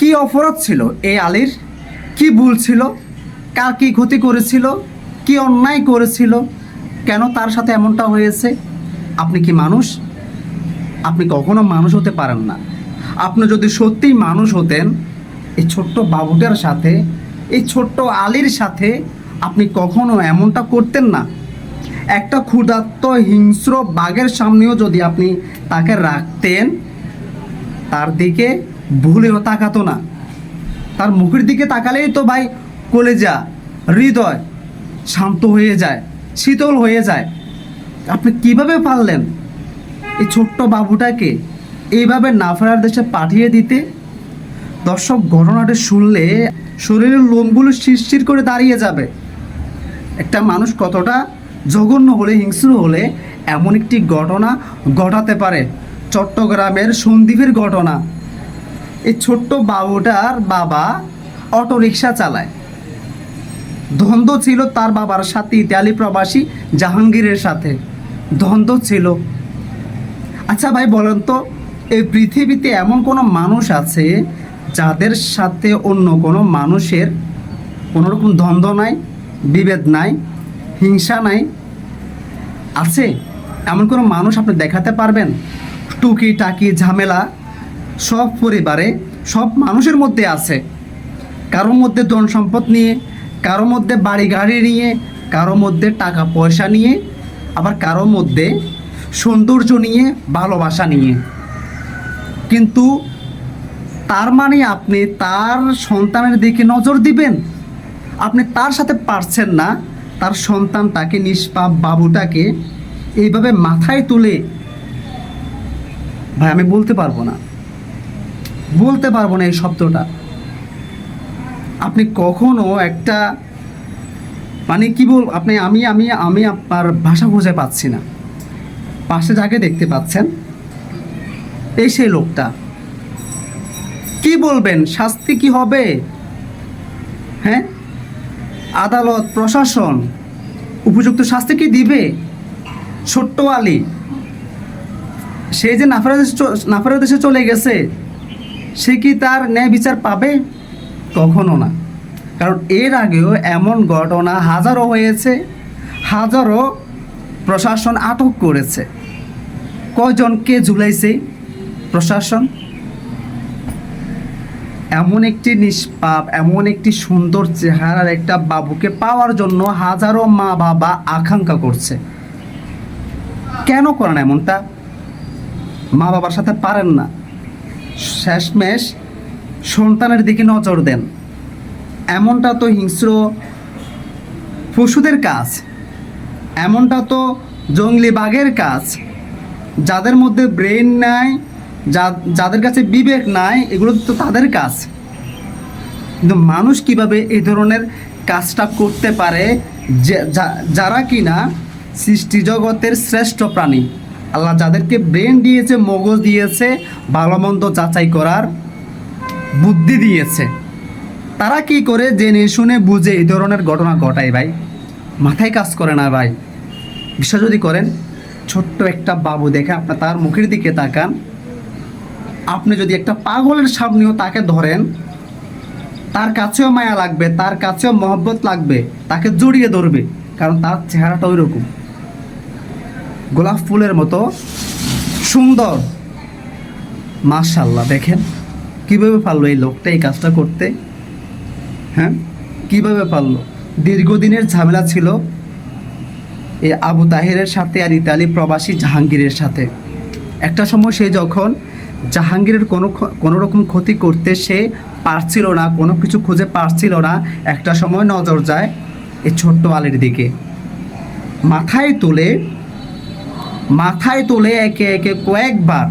কি অপরাধ ছিল এই আলীর? কি ভুল ছিল? কার কি ক্ষতি করেছিল? কি অন্যায় করেছিল? কেন তার সাথে এমনটা হয়েছে? আপনি কি মানুষ? আপনি কখনো মানুষ হতে পারেন না। আপনি যদি সত্যিই মানুষ হতেন, এই ছোট্ট বাবুটার সাথে, এই ছোট্ট আলীর সাথে আপনি কখনো এমনটা করতেন না? একটা ক্ষুধার্ত হিংস্র বাঘের সামনেও যদি আপনি তাকে রাখতেন, তার দিকে ভুলেও তাকাতো না। তার মুখের দিকে তাকালেই তো ভাই কলেজা, হৃদয় শান্ত হয়ে যায়, শীতল হয়ে যায়। আপনি কীভাবে পারলেন এই ছোট্ট বাবুটাকে এইভাবে না ফেরার দেশে পাঠিয়ে দিতে? দর্শক, ঘটনাটা শুনলে শরীরের লোমগুলো শিরশির করে দাঁড়িয়ে যাবে। একটা মানুষ কতটা জঘন্য হলে, হিংস্র হলে এমন একটি ঘটনা ঘটাতে পারে? চট্টগ্রামের সন্দীপের ঘটনা। এই ছোট্ট বাবুটার বাবা অটো রিক্সা চালায়। দ্বন্দ্ব ছিল তার বাবার সাথে, ইতালি প্রবাসী জাহাঙ্গীরের সাথে। দ্বন্দ্ব ছিল। আচ্ছা ভাই, বলেন তো, এই পৃথিবীতে এমন কোনো মানুষ আছে যাদের সাথে অন্য কোনো মানুষের কোনো রকম দ্বন্দ্ব নাই, বিভেদ নাই, হিংসা নাই? আছে? এমন কোনো মানুষ আপনি দেখাতে পারবেন? টুকি টাকি ঝামেলা সব পরিবারে, সব মানুষের মধ্যে আছে। কারোর মধ্যে ধন সম্পদ নিয়ে, কারোর মধ্যে বাড়ি গাড়ি নিয়ে, কারোর মধ্যে টাকা পয়সা নিয়ে, আবার কারোর মধ্যে সৌন্দর্য নিয়ে, ভালোবাসা নিয়ে। কিন্তু তার মানে আপনি তার সন্তানের দিকে নজর দিবেন? আপনি তার সাথে পারছেন না, তার সন্তানটাকে নিষ্পাপ বাবুটাকে এইভাবে মাথায় তুলে, ভাই আমি বলতে পারব না। বলতে পারব না এই শব্দটা। আপনি কখনো একটা মানে কি বল, আপনি, আমি আমি আমি আপনার ভাষা খুঁজে পাচ্ছি না। পাশে যাকে দেখতে পাচ্ছেন, এই সেই লোকটা। কি বলবেন? শাস্তি কি হবে? হ্যাঁ? আদালত, প্রশাসন উপযুক্ত শাস্তি কি দিবে? ছোট্ট আলী, সে যে নাফারা দেশে নাফারা দেশে চলে গেছে সে কি তার ন্যায় বিচার পাবে? কখনো না। কারণ এর আগেও এমন ঘটনা হাজারো হয়েছে, হাজারো প্রশাসন আটক করেছে। কয়জনকে ঝুলাইছে প্রশাসন? এমন একটি নিষ্পাপ, এমন একটি সুন্দর চেহারার একটা বাবুকে পাওয়ার জন্য হাজারো মা বাবা আকাঙ্ক্ষা করছে। কেন করেন এমনটা? মা বাবার সাথে পারেন না। শেষমেশ সন্তানের দিকে নজর দেন। এমনটা তো হিংস্র পশুদের কাজ। এমনটা তো জঙ্গলি বাঘের কাজ। যাদের মধ্যে ব্রেন নাই যাদের কাছে বিবেক নাই, এগুলো তো তাদের কাজ। কিন্তু মানুষ কীভাবে এই ধরনের কাজটা করতে পারে যারা কিনা সৃষ্টি জগতের শ্রেষ্ঠ প্রাণী? আল্লাহ যাদেরকে ব্রেন দিয়েছে, মগজ দিয়েছে ভালো মন্দ যাচাই করার বুদ্ধি দিয়েছে। তারা কি করে? জেনে শুনে বুঝে এই ধরনের ঘটনা ঘটায় ভাই। মাথায় কাজ করে না ভাই। বিশ্বাস যদি করেন, ছোট্ট একটা বাবু দেখে আপনার তার মুখের দিকে তাকান। আপনি যদি একটা পাগলের সামনেও তাকে ধরেন, তার কাছেও মায়া লাগবে, তার কাছেও মহব্বত লাগবে, তাকে জড়িয়ে ধরবে, কারণ তার চেহারাটা ওই রকম গোলাপ ফুলের মতো সুন্দর। মাশাল্লাহ দেখেন কীভাবে পারল এই লোকটা এই কাজটা করতে। হ্যাঁ? কীভাবে পারল? দীর্ঘদিনের ঝামেলা ছিল এই আবু তাহিরের সাথে আর ইতালি প্রবাসী জাহাঙ্গীরের সাথে। একটা সময় সে যখন জাহাঙ্গীরের কোনো কোনো রকম ক্ষতি করতে সে পারছিল না, কোনো কিছু খুঁজে পারছিল না, একটা সময় নজর যায় এই ছোট্ট আলের দিকে। মাথায় তুলে মাথায় তুলে একে একে কয়েকবার।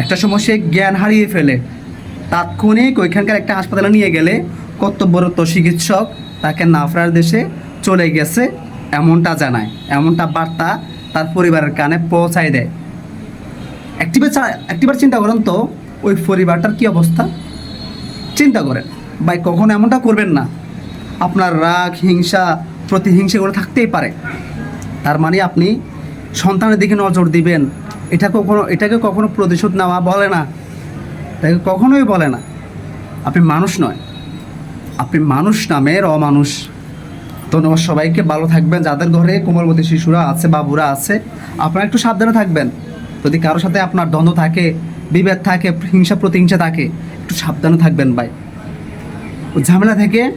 একটা সময় সে জ্ঞান হারিয়ে ফেলে। তাৎক্ষণিক ওইখানকার একটা হাসপাতালে নিয়ে গেলে কর্তব্যরত চিকিৎসক তাকে নাফরার দেশে চলে গেছে এমনটা জানায়, এমনটা বার্তা তার পরিবারের কানে পৌঁছায় দেয়। একটিবার একটিবার চিন্তা করেন তো, ওই পরিবারটার কি অবস্থা? চিন্তা করেন, ভাই কখনো এমনটা করবেন না। আপনার রাগ, হিংসা, প্রতিহিংসা করে থাকতেই পারে। তার মানে আপনি সন্তানের দিকে নজর দিবেন। এটা কখনো এটাকে কখনো প্রতিশোধ নেওয়া বলে না। এটাকে কখনোই বলে না। আপনি মানুষ নয়। আপনি মানুষ নামের অমানুষ। ধন্যবাদ সবাইকে। ভালো থাকবেন। যাদের ঘরে কোমলবতী শিশুরা আছে বাবুরা আছে, আপনারা একটু সাবধানে থাকবেন। যদি কারোর সাথে আপনার দ্বন্দ্ব থাকে, বিভেদ থাকে, হিংসা প্রতিহিংসা থাকে, একটু সাবধানে থাকবেন ভাই। ঝামেলা থেকে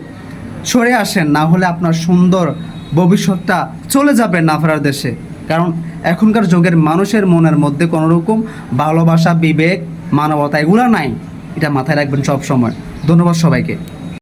সরে আসেন। না হলে আপনার সুন্দর ভবিষ্যৎটা চলে যাবে না ফেরার দেশে। কারণ এখনকার যুগের মানুষের মনের মধ্যে কোনো রকম ভালোবাসা, বিবেক, মানবতা এগুলো নাই। এটা মাথায় রাখবেন সব সময় ধন্যবাদ সবাইকে।